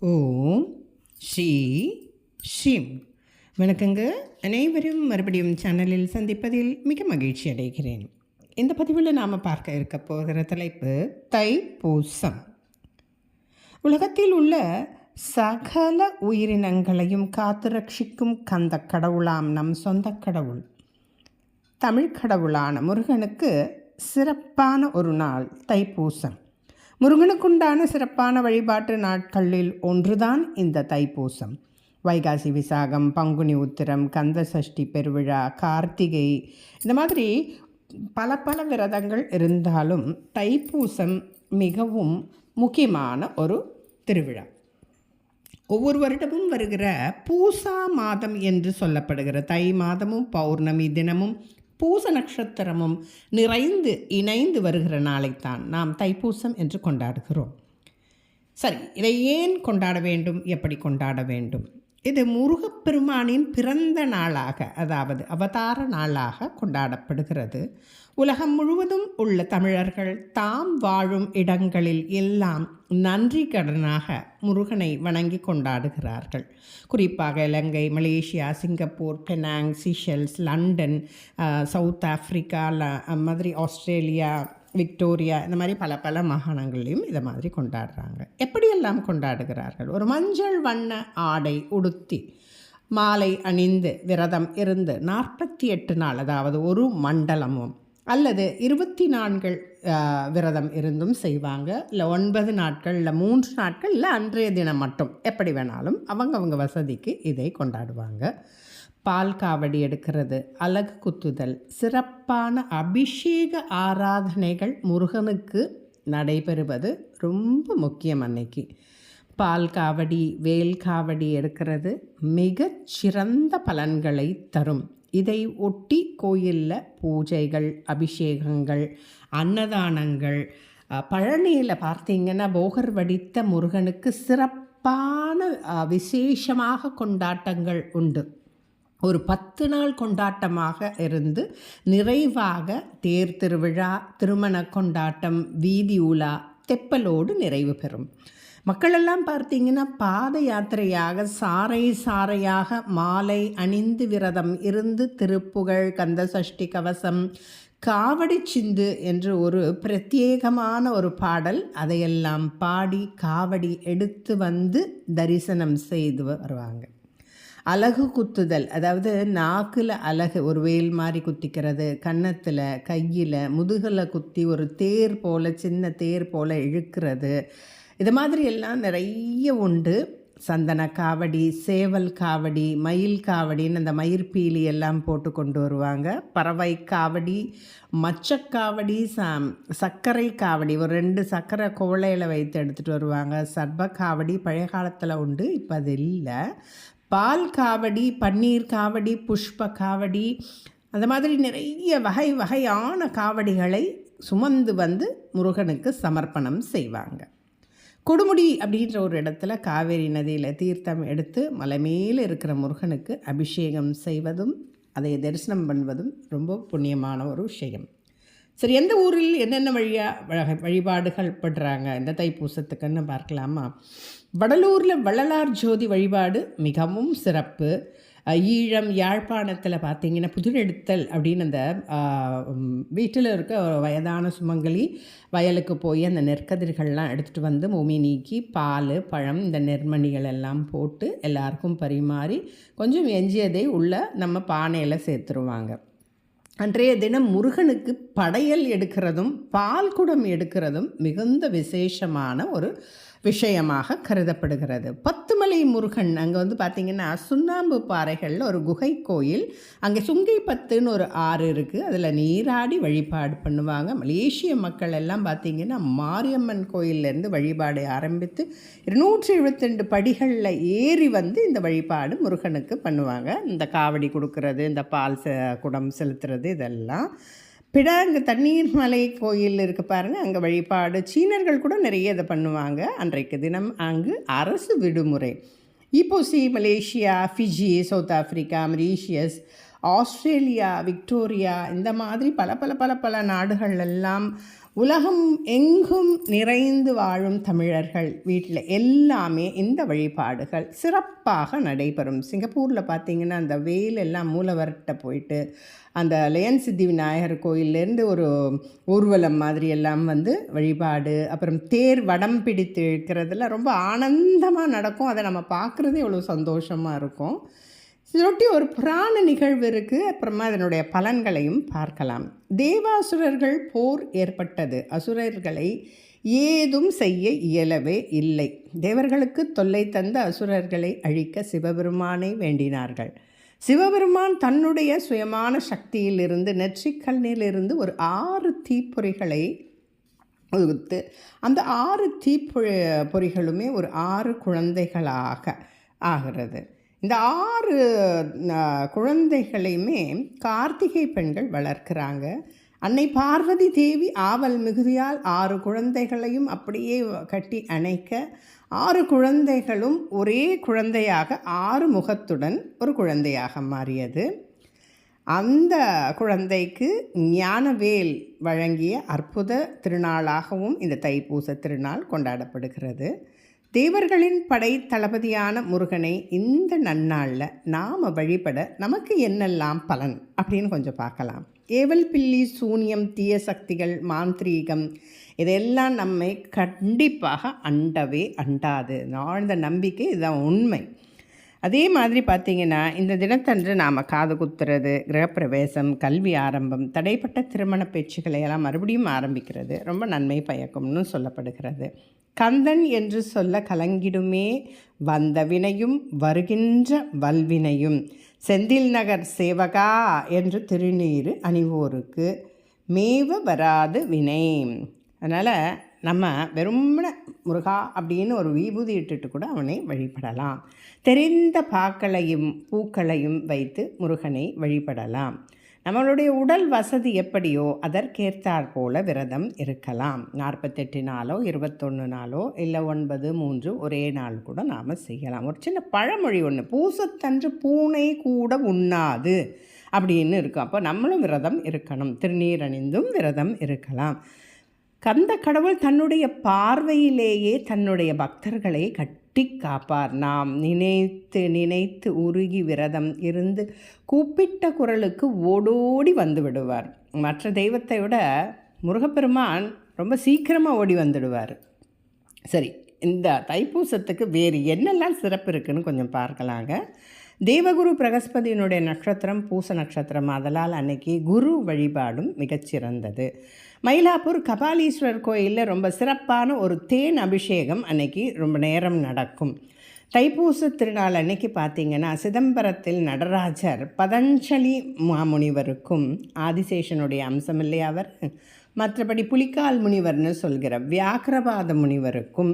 ஓம் Sri shrimp. வணக்கங்க. அனைவரும் மறுபடியும் சேனலில் சந்திப்பதில் மிக மகிழ்ச்சி அடைகிறேன். இந்த பதிவில் நாம் பார்க்க இருக்க போகிற தலைப்பு தைப்பூசம். உலகத்தில் உள்ள சகல உயிரினங்களையும் காத்து ரட்சிக்கும் கந்த கடவுளாம் நம் சொந்த கடவுள். தமிழ் கடவுளான முருகனுக்கு சிறப்பான ஒரு நாள் தைப்பூசம். முருகனுக்குண்டான சிறப்பான வழிபாட்டு நாட்களில் ஒன்றுதான் இந்த தைப்பூசம். வைகாசி விசாகம் பங்குனி உத்திரம் கந்த சஷ்டி பெருவிழா கார்த்திகை இந்த மாதிரி பல பல விரதங்கள் இருந்தாலும் தைப்பூசம் மிகவும் முக்கியமான ஒரு திருவிழா. ஒவ்வொரு வருடமும் வருகிற பூசா மாதம் என்று சொல்லப்படுகிற தை மாதமும் பௌர்ணமி தினமும் பூச நட்சத்திரமும் நிறைந்து இணைந்து வருகிற நாளைத்தான் நாம் தைப்பூசம் என்று கொண்டாடுகிறோம். சரி இதை ஏன் கொண்டாட வேண்டும்? எப்படி கொண்டாட வேண்டும்? இது முருகப்பெருமானின் பிறந்த நாளாக அதாவது அவதார நாளாக கொண்டாடப்படுகிறது. உலகம் முழுவதும் உள்ள தமிழர்கள் தாம் வாழும் இடங்களில் எல்லாம் நன்றி கடனாக முருகனை வணங்கி கொண்டாடுகிறார்கள். குறிப்பாக Ilangai Malaysia Singapore Penang Seychelles London South Africa ல- மாதிரி ஆஸ்திரேலியா விக்டோரியா இந்த மாதிரி பல பல மாகாணங்களையும் இதை மாதிரி கொண்டாடுறாங்க. எப்படியெல்லாம் கொண்டாடுகிறார்கள்? ஒரு மஞ்சள் வண்ண ஆடை உடுத்தி மாலை அணிந்து விரதம் இருந்து நாற்பத்தி எட்டு நாள் அதாவது ஒரு மண்டலமும் அல்லது இருபத்தி நான்கு விரதம் இருந்தும் செய்வாங்க. இல்லை ஒன்பது நாட்கள் இல்லை மூன்று நாட்கள் இல்லை அன்றைய தினம் மட்டும். எப்படி வேணாலும் அவங்க அவங்க வசதிக்கு இதை கொண்டாடுவாங்க. பால் காவடி எடுக்கிறது அலகு குத்துதல் சிறப்பான அபிஷேக ஆராதனைகள் முருகனுக்கு நடைபெறுவது ரொம்ப முக்கியம் அன்னைக்கு. பால் காவடி வேல் காவடி எடுக்கிறது மிகச் சிறந்த பலன்களை தரும். இதை ஒட்டி கோயிலில் பூஜைகள் அபிஷேகங்கள் அன்னதானங்கள் பழனியில் பார்த்தீங்கன்னா போகர் வடித்த முருகனுக்கு சிறப்பான விசேஷமாக கொண்டாட்டங்கள் உண்டு. ஒரு பத்து நாள் கொண்டாட்டமாக இருந்து நிறைவாக தேர் திருவிழா திருமண கொண்டாட்டம் வீதி உலா தெப்பலோடு நிறைவு பெறும். மக்களெல்லாம் பார்த்தீங்கன்னா பாத யாத்திரையாக சாறை சாறையாக மாலை அணிந்து விரதம் இருந்து திருப்புகழ் கந்த சஷ்டி கவசம் காவடி சிந்து என்று ஒரு பிரத்யேகமான ஒரு பாடல் அதையெல்லாம் பாடி காவடி எடுத்து வந்து தரிசனம் செய்து வருவாங்க. அலகு குத்துதல் அதாவது நாக்கில் அலகு ஒரு வேல் மாதிரி குத்திக்கிறது கன்னத்தில் கையில் முதுகில் குத்தி ஒரு தேர் போல் சின்ன தேர் போல் இழுக்கிறது. இது மாதிரி எல்லாம் நிறைய உண்டு. சந்தன காவடி சேவல் காவடி மயில் காவடின்னு அந்த மயிர்பீலி எல்லாம் போட்டு கொண்டு வருவாங்க. பறவை காவடி மச்சக்காவடி ச சர்க்கரை காவடி ஒரு ரெண்டு சர்க்கரை கோழையில் வைத்து எடுத்துகிட்டு வருவாங்க. சர்ப காவடி பழைய காலத்தில் உண்டு இப்போ அது இல்லை. பால் காவடி பன்னீர் காவடி புஷ்ப காவடி அந்த மாதிரி நிறைய வகை வகையான காவடிகளை சுமந்து வந்து முருகனுக்கு சமர்ப்பணம் செய்வாங்க. கொடுமுடி அப்படின்ற ஒரு இடத்துல காவேரி நதியில் தீர்த்தம் எடுத்து மலை மேலே இருக்கிற முருகனுக்கு அபிஷேகம் செய்வதும் அதை தரிசனம் பண்ணுவதும் ரொம்ப புண்ணியமான ஒரு விஷயம். சரி எந்த ஊரில் என்னென்ன வழியாக வழ- வழிபாடுகள் படுறாங்க இந்த தைப்பூசத்துக்குன்னு பார்க்கலாமா? வடலூரில் வள்ளலார் ஜோதி வழிபாடு மிகவும் சிறப்பு. ஈழம் யாழ்ப்பாணத்தில் பார்த்தீங்கன்னா புதிரெடுத்தல் அப்படின்னு அந்த வீட்டில் இருக்க வயதான சுமங்கலி வயலுக்கு போய் அந்த நெற்கதிர்கள்லாம் எடுத்துகிட்டு வந்து மூமி நீக்கி பால் பழம் இந்த நெர்மணிகள் எல்லாம் போட்டு எல்லாருக்கும் பரிமாறி கொஞ்சம் எஞ்சியதை உள்ள நம்ம பானையில் சேர்த்துருவாங்க. அன்றைய தினம் முருகனுக்கு படையல் எடுக்கிறதும் பால் குடம் எடுக்கிறதும் மிகுந்த விசேஷமான ஒரு விஷயமாக கருதப்படுகிறது. பத்துமலை முருகன் அங்கே வந்து பார்த்திங்கன்னா சுண்ணாம்பு பாறைகளில் ஒரு குகை கோயில். அங்கே சுங்கை பத்துன்னு ஒரு ஆறு இருக்குது அதில் நீராடி வழிபாடு பண்ணுவாங்க. மலேசிய மக்கள் எல்லாம் பார்த்திங்கன்னா மாரியம்மன் கோயிலேருந்து வழிபாடு ஆரம்பித்து இருநூற்றி எழுபத்தெண்டு படிகளில் ஏறி வந்து இந்த வழிபாடு முருகனுக்கு பண்ணுவாங்க. இந்த காவடி கொடுக்கறது இந்த பால் செ குடம் செலுத்துறது இதெல்லாம். பிடாங்கு தண்ணீர் மலை கோயில் இருக்கு பாருங்கள் அங்கே வழிபாடு. சீனர்கள் கூட நிறைய இதை பண்ணுவாங்க. அன்றைக்கு தினம் அங்கு அரசு விடுமுறை. ஈப்போசி Malaysia Fiji South Africa Mauritius Australia Victoria இந்த மாதிரி பல பல பல பல நாடுகள் எல்லாம் உலகம் எங்கும் நிறைந்து வாழும் தமிழர்கள் வீட்டில் எல்லாமே இந்த வழிபாடுகள் சிறப்பாக நடைபெறும். சிங்கப்பூரில் பார்த்தீங்கன்னா அந்த வெயில் எல்லாம் மூலவர்கிட்ட போயிட்டு அந்த லயன் சித்தி விநாயகர் கோயிலேருந்து ஒரு ஊர்வலம் மாதிரி எல்லாம் வந்து வழிபாடு அப்புறம் தேர் வடம் பிடித்து இழுக்கிறதுல ரொம்ப ஆனந்தமாக நடக்கும். அதை நம்ம பார்க்குறதே எவ்வளோ சந்தோஷமாக இருக்கும். இதனொட்டி ஒரு புராண நிகழ்வு இருக்குது அப்புறமா அதனுடைய பலன்களையும் பார்க்கலாம். தேவாசுரர்கள் போர் ஏற்பட்டது. அசுரர்களை ஏதும் செய்ய இயலவே இல்லை. தேவர்களுக்கு தொல்லை தந்த அசுரர்களை அழிக்க சிவபெருமானை வேண்டினார்கள். சிவபெருமான் தன்னுடைய சுயமான சக்தியிலிருந்து நெற்றிக்கல்லிலிருந்து ஒரு ஆறு தீப்பொறிகளை உகுத்து அந்த ஆறு தீப்பொறி பொறிகளுமே ஒரு ஆறு குழந்தைகளாக ஆகிறது. இந்த ஆறு குழந்தைகளையுமே கார்த்திகை பெண்கள் வளர்க்கிறாங்க. அன்னை பார்வதி தேவி ஆவல் மிகுதியால் ஆறு குழந்தைகளையும் அப்படியே கட்டி அணைக்க ஆறு குழந்தைகளும் ஒரே குழந்தையாக ஆறு முகத்துடன் ஒரு குழந்தையாக மாறியது. அந்த குழந்தைக்கு ஞானவேல் வழங்கிய அற்புத திருநாளாகவும் இந்த தைப்பூச திருநாள் கொண்டாடப்படுகிறது. தேவர்களின் படை தளபதியான முருகனை இந்த நன்னாளில் நாம் வழிபட நமக்கு என்னெல்லாம் பலன் அப்படின்னு கொஞ்சம் பார்க்கலாம். ஏவல் பில்லி சூனியம் தீய சக்திகள் மாந்திரீகம் இதெல்லாம் நம்மை கண்டிப்பாக அண்டவே அண்டாது. ஆழ்ந்த நம்பிக்கை இதுதான் உண்மை. அதே மாதிரி பார்த்தீங்கன்னா இந்த தினத்தன்று நாம் காது குத்துறது கிரகப்பிரவேசம் கல்வி ஆரம்பம் தடைப்பட்ட திருமண பேச்சுக்களை எல்லாம் மறுபடியும் ஆரம்பிக்கிறது. ரொம்ப நன்மை பயக்கும்னு சொல்லப்படுகிறது. கந்தன் என்று சொல்ல கலங்கிடுமே வந்த வினையும் வருகின்ற வல்வினையும். செந்தில் நகர் சேவகா என்று திருநீறு அணிவோருக்கு மேவ வராது வினை. அதனால் நம்ம வெறும்ன முருகா அப்படின்னு ஒரு விபூதி இட்டுட்டு கூட அவனை வழிபடலாம். தெரிந்த பாக்களையும் பூக்களையும் வைத்து முருகனை வழிபடலாம். நம்மளுடைய உடல் வசதி எப்படியோ அதற்கேற்றாற் போல விரதம் இருக்கலாம். நாற்பத்தெட்டு நாளோ இருபத்தொன்று நாளோ இல்லை ஒன்பது மூன்று ஒரே நாள் கூட நாம் செய்யலாம். ஒரு சின்ன பழமொழி ஒன்று பூசத்தன்று பூனை கூட உண்ணாது அப்படின்னு இருக்கும். அப்போ நம்மளும் விரதம் இருக்கணும். திருநீர் அணிந்தும் விரதம் இருக்கலாம். கந்த கடவுள் தன்னுடைய பார்வையிலேயே தன்னுடைய பக்தர்களை கட்டி காப்பார். நாம் நினைத்து நினைத்து உருகி விரதம் இருந்து கூப்பிட்ட குரலுக்கு ஓடோடி வந்து விடுவார். மற்ற தெய்வத்தை விட முருகப்பெருமான் ரொம்ப சீக்கிரமாக ஓடி வந்துடுவார். சரி இந்த தைப்பூசத்துக்கு வேறு என்னெல்லாம் சிறப்பு இருக்குதுன்னு கொஞ்சம் பார்க்கலாங்க. தேவகுரு பிரகஸ்பதியினுடைய நட்சத்திரம் பூச நட்சத்திரம். அதனால் அன்னைக்கு குரு வழிபாடும் மிகச்சிறந்தது மயிலாப்பூர் கபாலீஸ்வரர் கோயிலில் ரொம்ப சிறப்பான ஒரு தேன் அபிஷேகம் அன்னைக்கு ரொம்ப நேரம் நடக்கும். தைப்பூச திருநாள் அன்னைக்கு பார்த்தீங்கன்னா சிதம்பரத்தில் நடராஜர் பதஞ்சலி மாமுனிவருக்கும் ஆதிசேஷனுடைய அம்சம் இல்லையா அவர்? மற்றபடி புலிக்கால் முனிவர்னு சொல்கிற வியாக்கிரபாத முனிவருக்கும்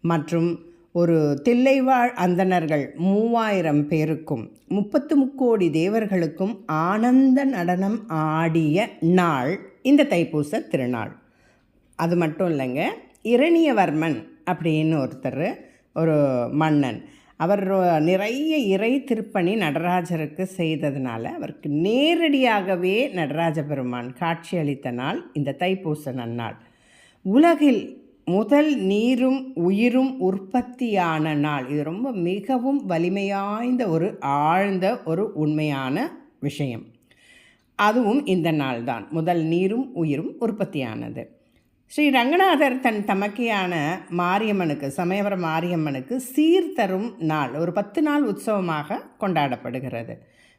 மற்றும் ஒரு தில்லைவாழ் அந்தணர்கள் மூவாயிரம் பேருக்கும் முப்பத்து முக்கோடி தேவர்களுக்கும் ஆனந்த நடனம் ஆடிய நாள் இந்த தைப்பூச திருநாள். அது மட்டும் இல்லைங்க இரணியவர்மன் அப்படின்னு ஒருத்தர் ஒரு மன்னன். அவர் நிறைய இறை திருப்பணி நடராஜருக்கு செய்ததுனால அவருக்கு நேரடியாகவே நடராஜ பெருமான் காட்சியளித்த நாள் இந்த தைப்பூச நன்னாள். உலகில் முதல் நீரும் உயிரும் உற்பத்தியான நாள். இது ரொம்ப மிகவும் வலிமையாய்ந்த ஒரு ஆழ்ந்த ஒரு உண்மையான விஷயம். அதுவும் இந்த நாள் தான் முதல் நீரும் உயிரும் உற்பத்தியானது. ஸ்ரீ ரங்கநாதர் தன் தமக்கையான மாரியம்மனுக்கு சமயபுரம் மாரியம்மனுக்கு சீர்தரும் நாள். ஒரு பத்து நாள் உற்சவமாக கொண்டாடப்படுகிறது.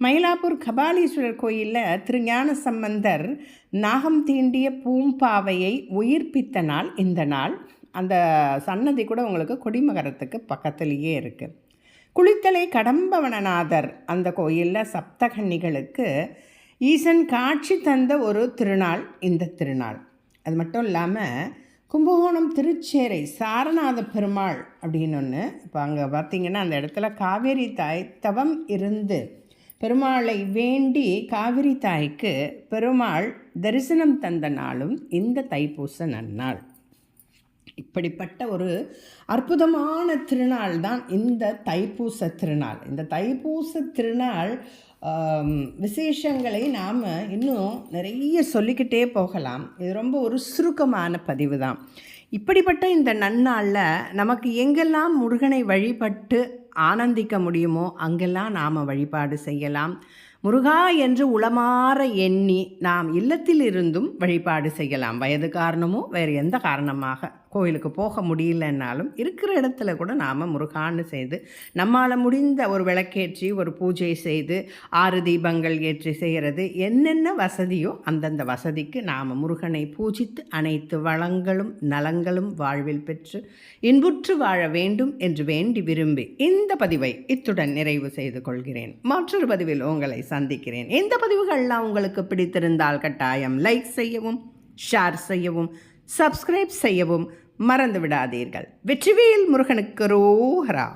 மயிலாப்பூர் கபாலீஸ்வரர் கோயிலில் திருஞான சம்பந்தர் நாகம் தீண்டிய பூம்பாவையை உயிர்ப்பித்த நாள் இந்த நாள். அந்த சன்னதி கூட உங்களுக்கு கொடிமகரத்துக்கு பக்கத்துலேயே இருக்குது குளித்தலை கடம்பவனநாதர் அந்த கோயிலில் சப்தகன்னிகளுக்கு ஈசன் காட்சி தந்த ஒரு திருநாள் இந்த திருநாள். அது மட்டும் இல்லாமல் கும்பகோணம் திருச்சேரை சாரநாத பெருமாள் அப்படின்னு ஒன்று இப்போ அங்கே பார்த்தீங்கன்னா அந்த இடத்துல காவேரி தாய் தவம் இருந்து பெருமாளை வேண்டி காவிரி தாய்க்கு பெருமாள் தரிசனம் தந்த நாளும் இந்த தைப்பூச நன்னாள். இப்படிப்பட்ட ஒரு அற்புதமான திருநாள் தான் இந்த தைப்பூச திருநாள். இந்த தைப்பூச திருநாள் விசேஷங்களை நாம் இன்னும் நிறைய சொல்லிக்கிட்டே போகலாம். இது ரொம்ப ஒரு சுருக்கமான பதிவு தான். இப்படிப்பட்ட இந்த நன்னாளில் நமக்கு எங்கெல்லாம் முருகனை வழிபட்டு ஆனந்திக்க முடியுமோ அங்கெல்லாம் நாம் வழிபாடு செய்யலாம். முருகா என்று உளமாற எண்ணி நாம் இல்லத்தில் இருந்தும் வழிபாடு செய்யலாம். வயது காரணமோ வேறு எந்த காரணமாக? கோயிலுக்கு போக முடியலன்னாலும் இருக்கிற இடத்துல கூட நாம் முருகான்னு செய்து நம்மால் முடிந்த ஒரு விளக்கேற்றி ஒரு பூஜை செய்து ஆறு தீபங்கள் ஏற்றி செய்கிறது என்னென்ன வசதியோ அந்தந்த வசதிக்கு நாம் முருகனை பூஜித்து அனைத்து வளங்களும் நலங்களும் வாழ்வில் பெற்று இன்புற்று வாழ வேண்டும் என்று வேண்டி விரும்பி இந்த பதிவை இத்துடன் நிறைவு செய்து கொள்கிறேன். மற்றொரு பதிவில் உங்களை சந்திக்கிறேன். இந்த பதிவுகள்லாம் உங்களுக்கு பிடித்திருந்தால் கட்டாயம் லைக் செய்யவும் ஷேர் செய்யவும் சப்ஸ்கிரைப் செய்யவும் மறந்து விடாதீர்கள் வெற்றிவேல் முருகனுக்கு ரோஹரா.